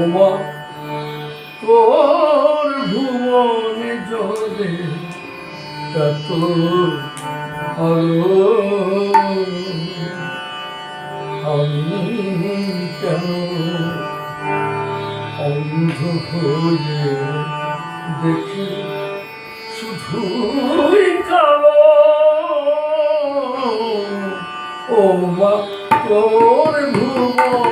ওমা, তোর ভুবনে জলে কত আলো, আমি কেন অন্ধ হয়ে দেখি শুধুই কালো? ও মা তোর ভুবন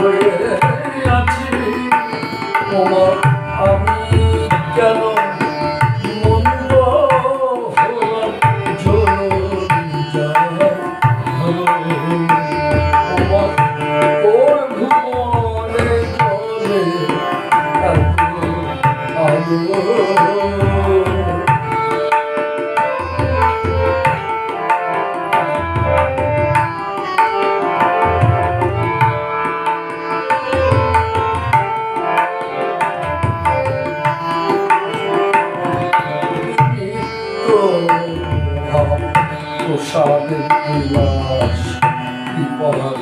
break it. সাদের কৈলাস পড়ার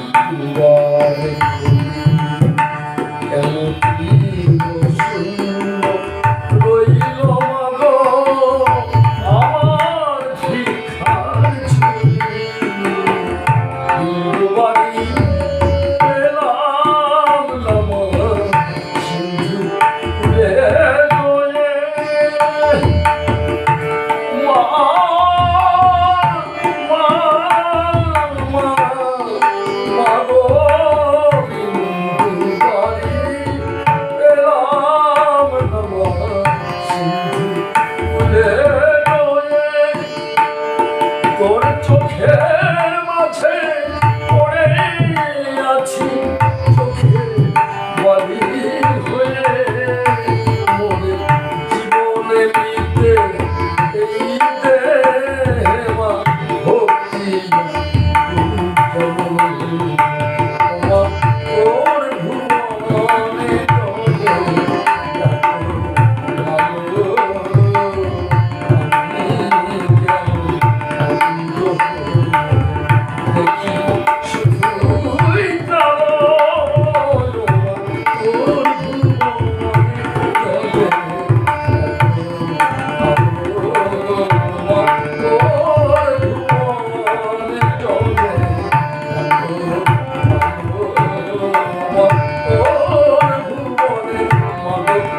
Thank you.